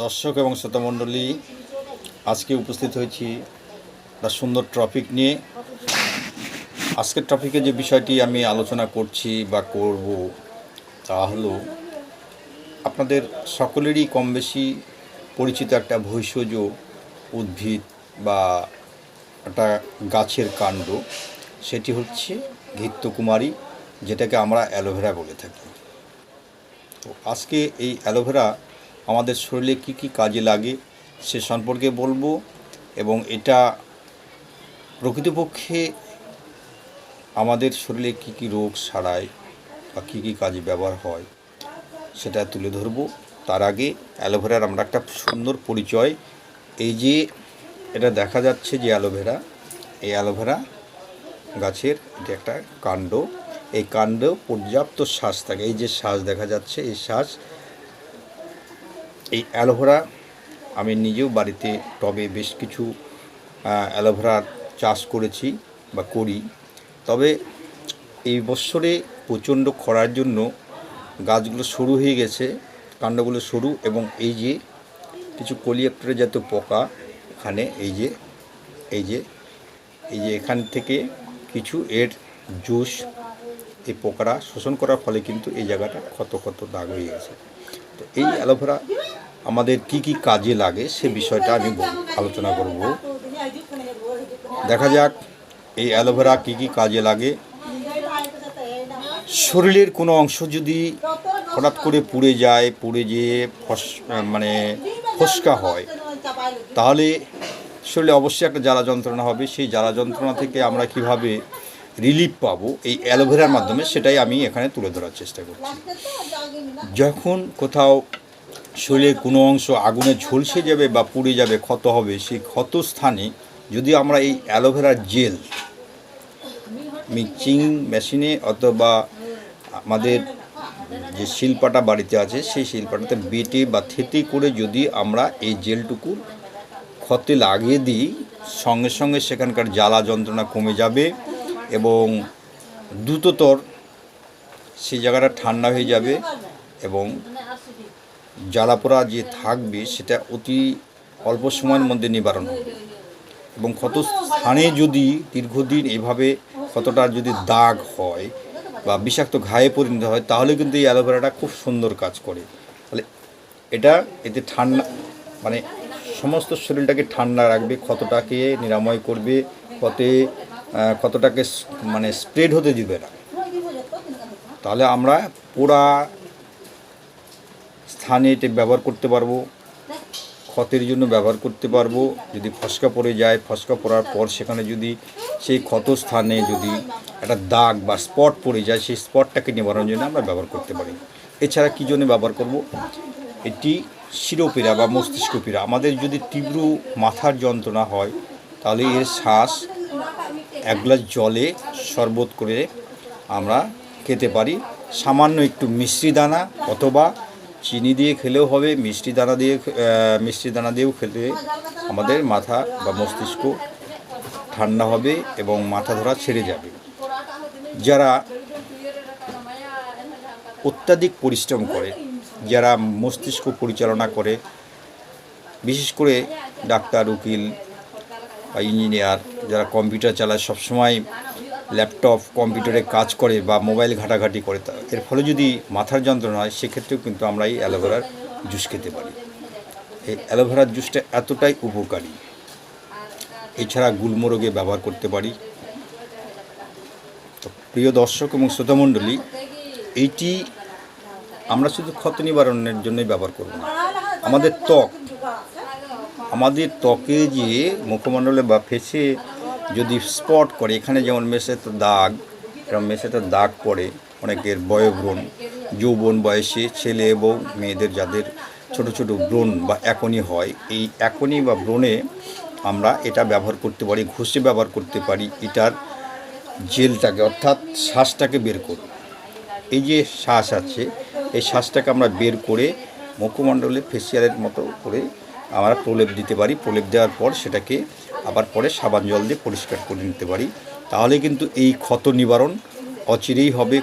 দর্শক এবং শ্রোতামণ্ডলী আজকে উপস্থিত হয়েছি একটা সুন্দর টপিক নিয়ে। আজকের টপিকে যে বিষয়টি আমি আলোচনা করছি বা করব তা হলো, আপনাদের সকলেরই কম বেশি পরিচিত একটা ভৈষজ উদ্ভিদ বা একটা গাছের কাণ্ড, সেটি হচ্ছে ঘিত্তকুমারী, যেটাকে আমরা অ্যালোভেরা বলে থাকি। তো আজকে এই অ্যালোভেরা আমাদের শরীরে কী কী কাজে লাগে সে সম্পর্কে বলব এবং এটা প্রকৃতপক্ষে আমাদের শরীরে কী কী রোগ সারায় বা কী কী কাজে ব্যবহার হয় সেটা তুলে ধরবো। তার আগে অ্যালোভেরার আমরা একটা সুন্দর পরিচয়। এই যে এটা দেখা যাচ্ছে যে অ্যালোভেরা এই অ্যালোভেরা গাছের এটি একটা কাণ্ড। এই কাণ্ড পর্যাপ্ত শ্বাস থাকে। এই যে শ্বাস দেখা যাচ্ছে, এই শ্বাস এই অ্যালোভেরা, আমি নিজেও বাড়িতে টবে বেশ কিছু অ্যালোভেরার চাষ করেছি বা করি। তবে এই বছরে প্রচণ্ড খরার জন্য গাছগুলো সরু হয়ে গেছে, কাণ্ডগুলো সরু এবং এই যে কিছু কলিয়েপ্টরে জাতীয় পোকা এখানে এই যে এই যে এই যে এখান থেকে কিছু এর জুস এই পোকারা শোষণ করার ফলে কিন্তু এই জায়গাটা ক্ষত ক্ষত দাগ হয়ে গেছে। তো এই অ্যালোভেরা আমাদের কি কি কাজে লাগে সে বিষয়টা আমি আলোচনা করব। দেখা যাক, এই অ্যালোভেরা কি কি কাজে লাগে। শরীরের কোনো অংশ যদি হঠাৎ করে পুড়ে যায়, পুড়ে যেয়ে ফস মানে ফসকা হয়, তাহলে শরীরে অবশ্যই একটা জ্বালা যন্ত্রণা হবে। সেই জ্বালা যন্ত্রণা থেকে আমরা কীভাবে রিলিফ পাবো, এই অ্যালোভেরার মাধ্যমে সেটাই আমি এখানে তুলে ধরার চেষ্টা করছি। যখন কোথাও শরীরের কোনো অংশ আগুনে ঝলসে যাবে বা পুড়ে যাবে, ক্ষত হবে, সেই ক্ষত স্থানে যদি আমরা এই অ্যালোভেরার জেল মিক্সিং মেশিনে অথবা আমাদের যে শিল্পাটা বাড়িতে আছে, সেই শিল্পাটাতে বেটে বা থেতে করে যদি আমরা এই জেলটুকু ক্ষতে লাগিয়ে দিই, সঙ্গে সঙ্গে সেখানকার জ্বালা যন্ত্রণা কমে যাবে এবং দ্রুততর সেই জায়গাটা ঠান্ডা হয়ে যাবে এবং জ্বালাপোড়া যে থাকবে, সেটা অতি অল্প সময়ের মধ্যে নিবারণ হবে। এবং ক্ষত স্থানে যদি দীর্ঘদিন এভাবে ক্ষতটার যদি দাগ হয় বা বিষাক্ত ঘায়ে পরিণত হয়, তাহলে কিন্তু এই অ্যালোভেরাটা খুব সুন্দর কাজ করে। তাহলে এটা এতে ঠান্ডা মানে সমস্ত শরীরটাকে ঠান্ডা রাখবে, ক্ষতটাকে নিরাময় করবে, ক্ষতে ক্ষতটাকে মানে স্প্রেড হতে দিবে না। তাহলে আমরা পোড়া স্থানে এটা ব্যবহার করতে পারব, ক্ষতের জন্য ব্যবহার করতে পারব। যদি ফসকা পড়ে যায়, ফসকা পড়ার পর সেখানে যদি সেই ক্ষত স্থানে যদি একটা দাগ বা স্পট পড়ে যায়, সেই স্পটটাকে নিবারণের জন্য আমরা ব্যবহার করতে পারি। এছাড়া কী জন্য ব্যবহার করব? এটি শিরোপীড়া বা মস্তিষ্ক পীড়া আমাদের যদি তীব্র মাথার যন্ত্রণা হয়, তাহলে এর শ্বাস এক গ্লাস জলে শরবত করে আমরা খেতে পারি। সামান্য একটু মিষ্টি দানা অথবা চিনি দিয়ে খেলেও হবে, মিষ্টি দানা দিয়ে মিষ্টি দানা দিয়েও খেলে আমাদের মাথা বা মস্তিষ্ক ঠান্ডা হবে এবং মাথা ধরা ছেড়ে যাবে। যারা অত্যাধিক পরিশ্রম করে, যারা মস্তিষ্ক পরিচালনা করে, বিশেষ করে ডাক্তার, উকিল বা ইঞ্জিনিয়ার যারা কম্পিউটার চালায়, সবসময় ল্যাপটপ কম্পিউটারে কাজ করে বা মোবাইল ঘাটাঘাটি করে এর ফলে যদি মাথার যন্ত্রণা হয়, সেক্ষেত্রেও কিন্তু আমরা এই অ্যালোভেরার জুস খেতে পারি। এই অ্যালোভেরার জুসটা এতটাই উপকারী। এছাড়া গুলমোরগে ব্যবহার করতে পারি। তো প্রিয় দর্শক এবং শ্রোতামণ্ডলী এইটি আমরা শুধু ক্ষত নিবারণের জন্যই ব্যবহার করব না। আমাদের ত্বক, আমাদের ত্বকে যে মুখমণ্ডলে বা ফেসে যদি স্পট করে, এখানে যেমন মেসে তো দাগ, এরকম মেসে তো দাগ পড়ে, অনেকের বয়ব্রণ যৌবন বয়সে ছেলে এবং মেয়েদের যাদের ছোট ছোট ব্রণ বা একনি হয়, এই একনি বা ব্রণে আমরা এটা ব্যবহার করতে পারি, ঘষে ব্যবহার করতে পারি, এটার জেলটাকে অর্থাৎ শ্বাসটাকে বের করুন এই যে শ্বাস আছে, এই শ্বাসটাকে আমরা বের করে মুখমণ্ডলে ফেসিয়ালের মতো করে আমরা প্রলেপ দিতে পারি, প্রলেপ দেওয়ার পর সেটাকে আবার পরে সাবান জল দিয়ে পরিষ্কার করে নিতে পারি। তাহলে কিন্তু এই ক্ষত নিবারণ অচিরেই হবে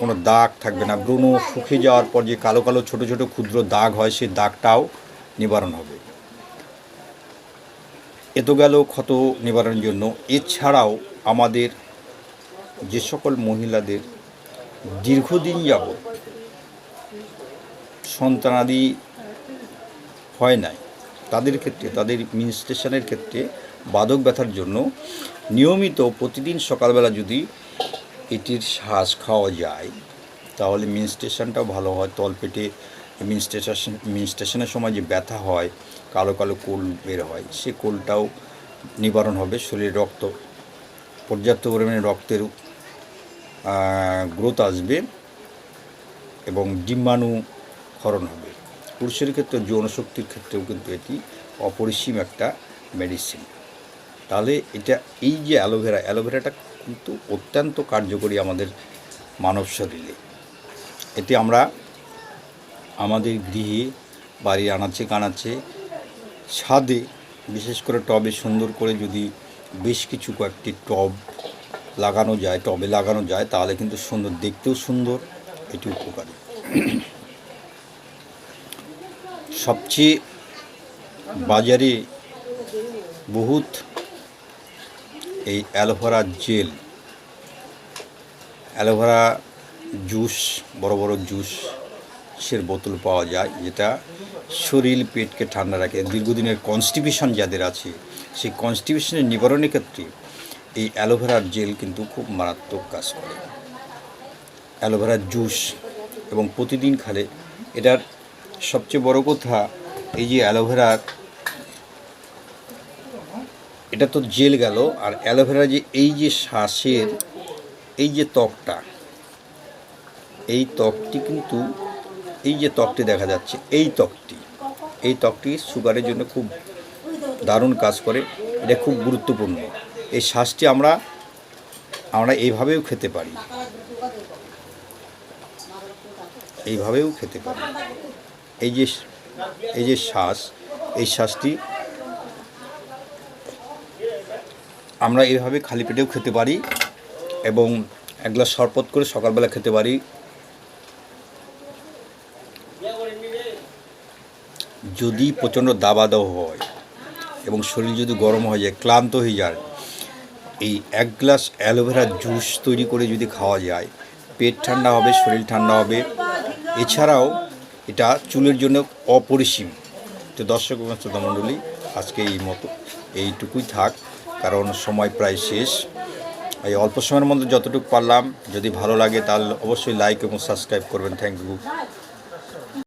কোনো দাগ থাকবে না। ব্রণ শুকিয়ে যাওয়ার পর যে কালো কালো ছোট ছোট ক্ষুদ্র দাগ হয়, সেই দাগটাও নিবারণ হবে। এ তো গেল ক্ষত নিবারণের জন্য। এছাড়াও আমাদের যে সকল মহিলাদের দীর্ঘদিন যাবৎ সন্তানাদি হয় নাই, তাদের ক্ষেত্রে, তাদের মিনস্ট্রেশনের ক্ষেত্রে বাদক ব্যথার জন্য নিয়মিত প্রতিদিন সকালবেলা যদি এটির শ্বাস খাওয়া যায়, তাহলে মিনস্ট্রেশনটাও ভালো হয়। তলপেটে মিনস্ট্রেশন মিনস্ট্রেশনের সময় যে ব্যথা হয়, কালো কালো কোল বের হয়, সে কোলটাও নিবারণ হবে শরীরে রক্ত। পর্যাপ্ত পরিমাণে রক্তের গ্রোথ আসবে এবং ডিম্বাণু ক্ষরণ হবে। পুরুষের ক্ষেত্রে যৌনশক্তির ক্ষেত্রেও কিন্তু এটি অপরিসীম একটা মেডিসিন তাহলে এটা, এই যে অ্যালোভেরা অ্যালোভেরাটা কিন্তু অত্যন্ত কার্যকরী আমাদের মানব শরীরে। এটি আমরা আমাদের গৃহে বাড়ির আনাচে কানাচে ছাদে বিশেষ করে টবে সুন্দর করে যদি বেশ কিছু কয়েকটি টব লাগানো যায়, টবে লাগানো যায়, তাহলে কিন্তু সুন্দর, দেখতেও সুন্দর, এটি উপকারী। সবচেয়ে বাজারে বহুত এই অ্যালোভেরা জেল। অ্যালোভেরা জুস, বড় বড় জুসের বোতল পাওয়া যায়, যেটা শরীর পেটকে ঠান্ডা রাখে। দীর্ঘদিনের কনস্টিপেশন যাদের আছে, সেই কনস্টিপেশনের নিবারণের ক্ষেত্রে এই অ্যালোভেরার জেল কিন্তু খুব মারাত্মক কাজ করে। অ্যালোভেরার জুস এবং প্রতিদিন খালে, এটার সবচেয়ে বড় কথা, এই যে অ্যালোভেরার এটা তো জেল গেল, আর অ্যালোভেরা যে এই যে শ্বাসের এই যে ত্বকটা, এই ত্বকটি কিন্তু, এই যে ত্বকটি দেখা যাচ্ছে, এই ত্বকটি এই ত্বকটি সুগারের জন্য খুব দারুণ কাজ করে, এটা খুব গুরুত্বপূর্ণ। এই শ্বাসটি আমরা আমরা এইভাবেও খেতে পারি। এইভাবেও খেতে পারি। এই যে এই যে শ্বাস, এই শ্বাসটি আমরা এইভাবে খালি পেটেও খেতে পারি এবং এক গ্লাস শরবত করে সকালবেলা খেতে পারি। যদি প্রচণ্ড দাবাদাহ হয় এবং শরীর যদি গরম হয়ে যায়, ক্লান্ত হয়ে যায়, এই এক গ্লাস অ্যালোভেরা জুস তৈরি করে যদি খাওয়া যায়, পেট ঠান্ডা হবে, শরীর ঠান্ডা হবে। এছাড়াও এটা চুলের জন্য অপরিসীম। তো দর্শক এবং আজকে এই মতো, এইটুকুই থাক। কারণ সময় প্রায় শেষ। এই অল্প সময়ের মধ্যে যতটুকু পারলাম, যদি ভালো লাগে তাহলে অবশ্যই লাইক এবং সাবস্ক্রাইব করবেন। Thank you